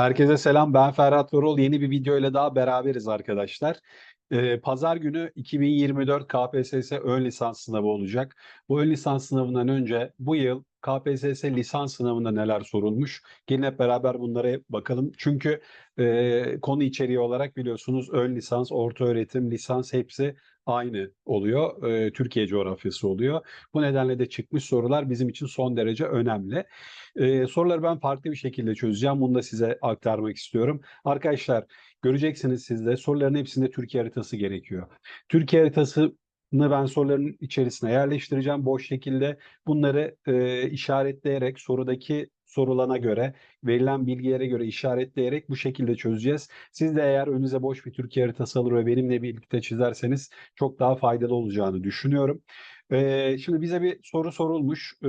Herkese selam. Ben Ferhat Varol. Yeni bir video ile daha beraberiz arkadaşlar. Ee, Pazar günü 2024 KPSS ön lisans sınavı olacak. Bu ön lisans sınavından önce bu yıl KPSS lisans sınavında neler sorulmuş? Gelin hep beraber bunlara bakalım. Çünkü e, konu içeriği olarak biliyorsunuz ön lisans, orta öğretim, lisans hepsi aynı oluyor. E, Türkiye coğrafyası oluyor. Bu nedenle de çıkmış sorular bizim için son derece önemli. E, soruları ben farklı bir şekilde çözeceğim. Bunu da size aktarmak istiyorum. Arkadaşlar göreceksiniz siz de soruların hepsinde Türkiye haritası gerekiyor. Türkiye haritasını ben soruların içerisine yerleştireceğim boş şekilde. Bunları e, işaretleyerek sorudaki sorulana göre, verilen bilgilere göre işaretleyerek bu şekilde çözeceğiz. Siz de eğer önünüze boş bir Türkiye haritası alır ve benimle birlikte çizerseniz çok daha faydalı olacağını düşünüyorum. Ee, şimdi bize bir soru sorulmuş ee,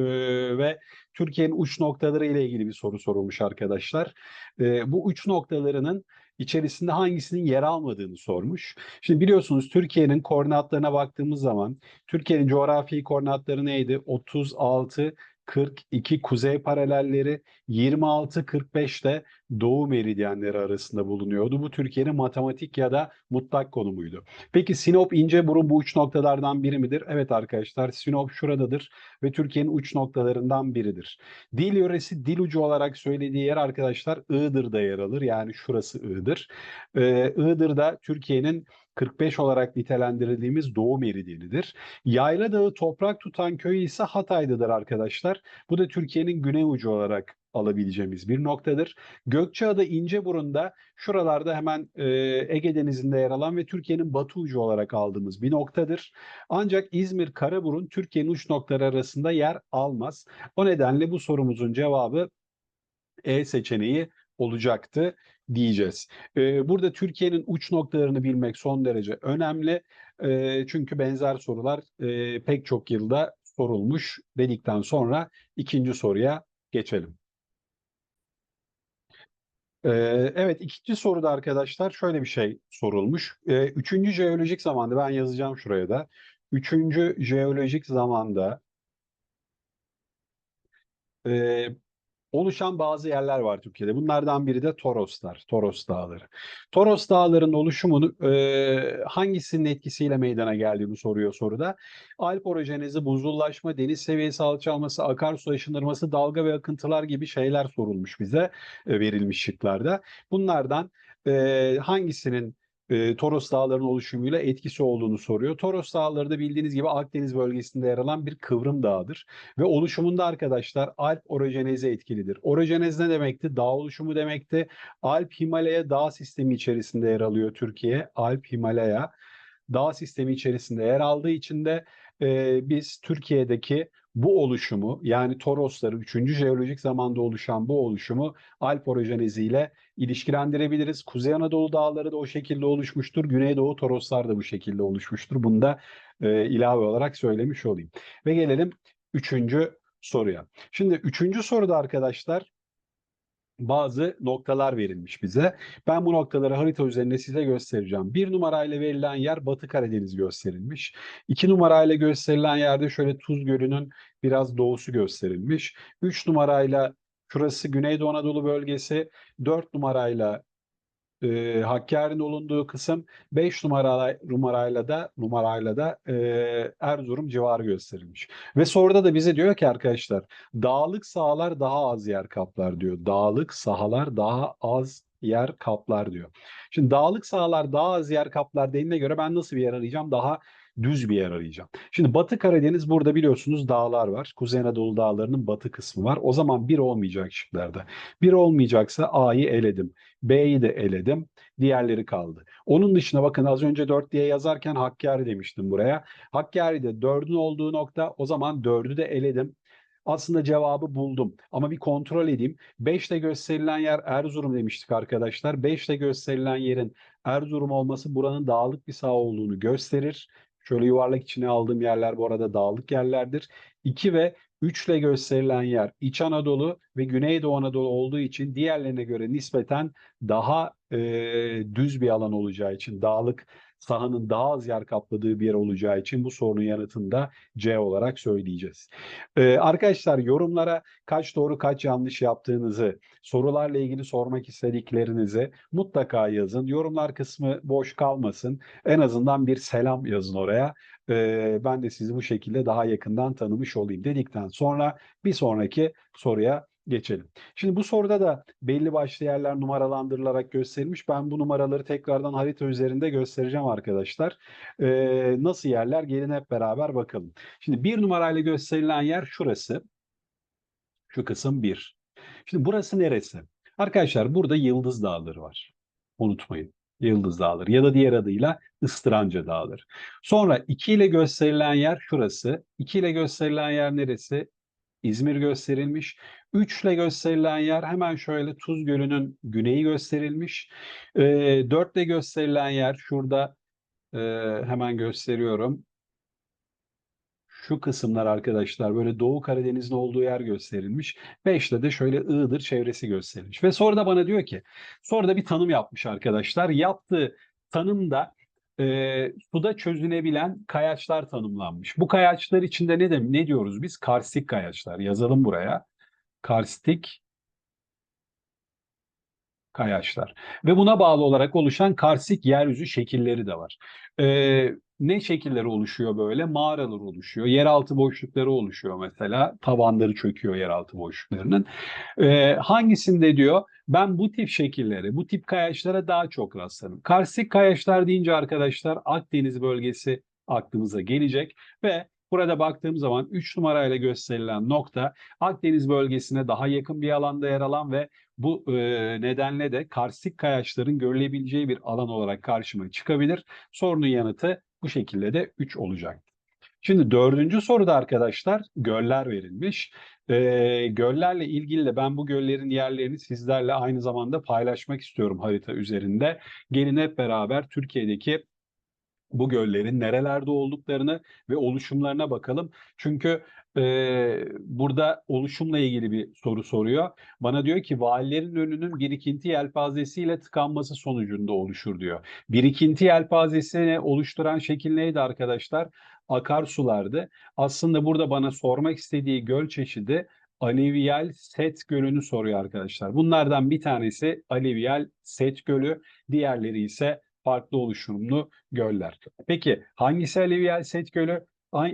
ve Türkiye'nin uç noktaları ile ilgili bir soru sorulmuş arkadaşlar. Ee, bu uç noktalarının içerisinde hangisinin yer almadığını sormuş. Şimdi biliyorsunuz Türkiye'nin koordinatlarına baktığımız zaman Türkiye'nin coğrafi koordinatları neydi? 36 42 kuzey paralelleri 26-45 de doğu meridyenleri arasında bulunuyordu. Bu Türkiye'nin matematik ya da mutlak konumuydu. Peki Sinop İnceburun bu uç noktalardan biri midir? Evet arkadaşlar Sinop şuradadır ve Türkiye'nin uç noktalarından biridir. Dil yöresi dil ucu olarak söylediği yer arkadaşlar Iğdır'da yer alır. Yani şurası Iğdır. Ee, Iğdır'da Türkiye'nin 45 olarak nitelendirildiğimiz doğu meridyenidir. Yayla Dağı toprak tutan köy ise Hatay'dadır arkadaşlar. Bu da Türkiye'nin güney ucu olarak alabileceğimiz bir noktadır. Gökçeada İnceburun'da şuralarda hemen e, Ege Denizi'nde yer alan ve Türkiye'nin batı ucu olarak aldığımız bir noktadır. Ancak İzmir Karaburun Türkiye'nin uç noktaları arasında yer almaz. O nedenle bu sorumuzun cevabı E seçeneği olacaktı diyeceğiz. Ee, burada Türkiye'nin uç noktalarını bilmek son derece önemli. Ee, çünkü benzer sorular e, pek çok yılda sorulmuş dedikten sonra ikinci soruya geçelim. Ee, evet ikinci soruda arkadaşlar şöyle bir şey sorulmuş. Üçüncü jeolojik zamanda ben yazacağım şuraya da. Üçüncü jeolojik zamanda e, oluşan bazı yerler var Türkiye'de. Bunlardan biri de Toroslar, Toros Dağları. Toros Dağları'nın oluşumunu e, hangisinin etkisiyle meydana geldiğini soruyor soruda. Alp orojenezi, buzullaşma, deniz seviyesi alçalması, akarsu aşınırması, dalga ve akıntılar gibi şeyler sorulmuş bize e, verilmiş şıklarda. Bunlardan e, hangisinin e, Toros Dağları'nın oluşumuyla etkisi olduğunu soruyor. Toros Dağları da bildiğiniz gibi Akdeniz bölgesinde yer alan bir kıvrım dağıdır. Ve oluşumunda arkadaşlar Alp orojenezi etkilidir. Orojenez ne demekti? Dağ oluşumu demekti. Alp Himalaya dağ sistemi içerisinde yer alıyor Türkiye. Alp Himalaya dağ sistemi içerisinde yer aldığı için de e, biz Türkiye'deki bu oluşumu yani Torosları 3. jeolojik zamanda oluşan bu oluşumu Alp orojenezi ile ilişkilendirebiliriz. Kuzey Anadolu dağları da o şekilde oluşmuştur. Güneydoğu Toroslar da bu şekilde oluşmuştur. Bunu da e, ilave olarak söylemiş olayım. Ve gelelim üçüncü soruya. Şimdi üçüncü soruda arkadaşlar bazı noktalar verilmiş bize. Ben bu noktaları harita üzerinde size göstereceğim. Bir numarayla verilen yer Batı Karadeniz gösterilmiş. İki numarayla gösterilen yerde şöyle Tuz Gölü'nün biraz doğusu gösterilmiş. Üç numarayla şurası Güneydoğu Anadolu bölgesi. Dört numarayla e, Hakkari'nin olunduğu kısım 5 numaralı numarayla da numarayla da e, Erzurum civarı gösterilmiş. Ve soruda da bize diyor ki arkadaşlar dağlık sahalar daha az yer kaplar diyor. Dağlık sahalar daha az yer kaplar diyor. Şimdi dağlık sahalar daha az yer kaplar dediğine göre ben nasıl bir yer arayacağım? Daha düz bir yer arayacağım. Şimdi Batı Karadeniz burada biliyorsunuz dağlar var. Kuzey Anadolu dağlarının batı kısmı var. O zaman bir olmayacak şıklarda. Bir olmayacaksa A'yı eledim. B'yi de eledim. Diğerleri kaldı. Onun dışında bakın az önce 4 diye yazarken Hakkari demiştim buraya. Hakkari'de 4'ün olduğu nokta o zaman 4'ü de eledim. Aslında cevabı buldum. Ama bir kontrol edeyim. 5'te gösterilen yer Erzurum demiştik arkadaşlar. 5'te gösterilen yerin Erzurum olması buranın dağlık bir saha olduğunu gösterir. Şöyle yuvarlak içine aldığım yerler bu arada dağlık yerlerdir. 2 ve 3 ile gösterilen yer İç Anadolu ve Güneydoğu Anadolu olduğu için diğerlerine göre nispeten daha e, düz bir alan olacağı için, dağlık sahanın daha az yer kapladığı bir yer olacağı için bu sorunun yanıtını da C olarak söyleyeceğiz. Ee, arkadaşlar yorumlara kaç doğru kaç yanlış yaptığınızı, sorularla ilgili sormak istediklerinizi mutlaka yazın. Yorumlar kısmı boş kalmasın. En azından bir selam yazın oraya. Ee, ben de sizi bu şekilde daha yakından tanımış olayım dedikten sonra bir sonraki soruya geçelim. Şimdi bu soruda da belli başlı yerler numaralandırılarak gösterilmiş. Ben bu numaraları tekrardan harita üzerinde göstereceğim arkadaşlar. Ee, nasıl yerler? Gelin hep beraber bakalım. Şimdi bir numarayla gösterilen yer şurası. Şu kısım bir. Şimdi burası neresi? Arkadaşlar burada Yıldız Dağları var. Unutmayın. Yıldız Dağları ya da diğer adıyla Istıranca Dağları. Sonra 2 ile gösterilen yer şurası. 2 ile gösterilen yer neresi? İzmir gösterilmiş. 3 ile gösterilen yer hemen şöyle Tuz Gölü'nün güneyi gösterilmiş. E, 4 ile gösterilen yer şurada e, hemen gösteriyorum. Şu kısımlar arkadaşlar böyle Doğu Karadeniz'in olduğu yer gösterilmiş. 5'te de şöyle Iğdır çevresi gösterilmiş. Ve sonra da bana diyor ki, sonra da bir tanım yapmış arkadaşlar. Yaptığı tanımda e, suda çözünebilen kayaçlar tanımlanmış. Bu kayaçlar içinde ne, de, ne diyoruz biz? Karstik kayaçlar. Yazalım buraya. Karstik kayaçlar. Ve buna bağlı olarak oluşan karstik yeryüzü şekilleri de var. Ee, ne şekilleri oluşuyor böyle? Mağaralar oluşuyor. Yeraltı boşlukları oluşuyor mesela. Tavanları çöküyor yeraltı boşluklarının. Ee, hangisinde diyor? Ben bu tip şekilleri, bu tip kayaçlara daha çok rastladım. Karstik kayaçlar deyince arkadaşlar Akdeniz bölgesi aklımıza gelecek ve Burada baktığım zaman 3 numarayla gösterilen nokta Akdeniz bölgesine daha yakın bir alanda yer alan ve bu e, nedenle de karstik kayaçların görülebileceği bir alan olarak karşıma çıkabilir. Sorunun yanıtı bu şekilde de 3 olacak. Şimdi dördüncü soruda arkadaşlar göller verilmiş. E, göllerle ilgili de ben bu göllerin yerlerini sizlerle aynı zamanda paylaşmak istiyorum harita üzerinde. Gelin hep beraber Türkiye'deki bu göllerin nerelerde olduklarını ve oluşumlarına bakalım. Çünkü e, burada oluşumla ilgili bir soru soruyor. Bana diyor ki valilerin önünün birikinti yelpazesiyle tıkanması sonucunda oluşur diyor. Birikinti yelpazesini oluşturan şekil neydi arkadaşlar? Akarsulardı. Aslında burada bana sormak istediği göl çeşidi Aleviyel Set Gölü'nü soruyor arkadaşlar. Bunlardan bir tanesi Aleviyel Set Gölü, diğerleri ise farklı oluşumlu göller. Peki hangisi Aleviyel Set Gölü?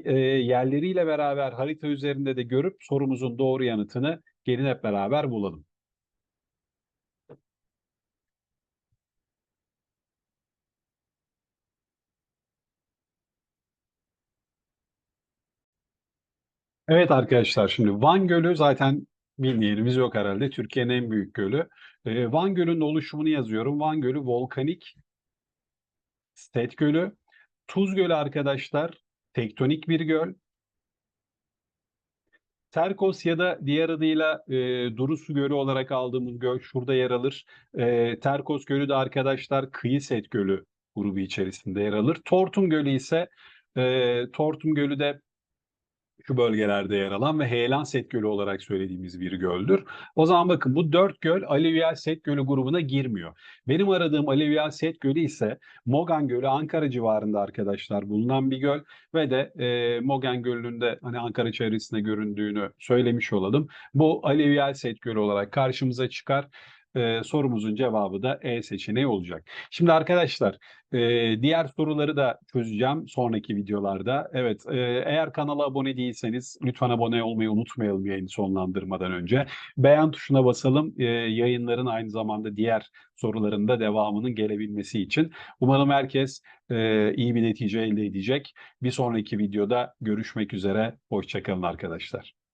E, yerleriyle beraber harita üzerinde de görüp sorumuzun doğru yanıtını gelin hep beraber bulalım. Evet arkadaşlar şimdi Van Gölü zaten bilmeyenimiz yok herhalde. Türkiye'nin en büyük gölü. Ee, Van Gölü'nün oluşumunu yazıyorum. Van Gölü volkanik Set Gölü. Tuz Gölü arkadaşlar tektonik bir göl. Terkos ya da diğer adıyla e, Durusu Gölü olarak aldığımız göl şurada yer alır. E, Terkos Gölü de arkadaşlar Kıyı Set Gölü grubu içerisinde yer alır. Tortum Gölü ise e, Tortum Gölü de şu bölgelerde yer alan ve Heyelan Set Gölü olarak söylediğimiz bir göldür. O zaman bakın bu dört göl Aleviyel Set Gölü grubuna girmiyor. Benim aradığım Aleviyel Set Gölü ise Mogan Gölü Ankara civarında arkadaşlar bulunan bir göl ve de e, Mogan Gölü'nde hani Ankara çevresinde göründüğünü söylemiş olalım. Bu Aleviyel Set Gölü olarak karşımıza çıkar. Ee, sorumuzun cevabı da E seçeneği olacak. Şimdi arkadaşlar e, diğer soruları da çözeceğim sonraki videolarda. Evet e, eğer kanala abone değilseniz lütfen abone olmayı unutmayalım yayını sonlandırmadan önce. Beğen tuşuna basalım e, yayınların aynı zamanda diğer sorularında devamının gelebilmesi için. Umarım herkes e, iyi bir netice elde edecek. Bir sonraki videoda görüşmek üzere. Hoşçakalın arkadaşlar.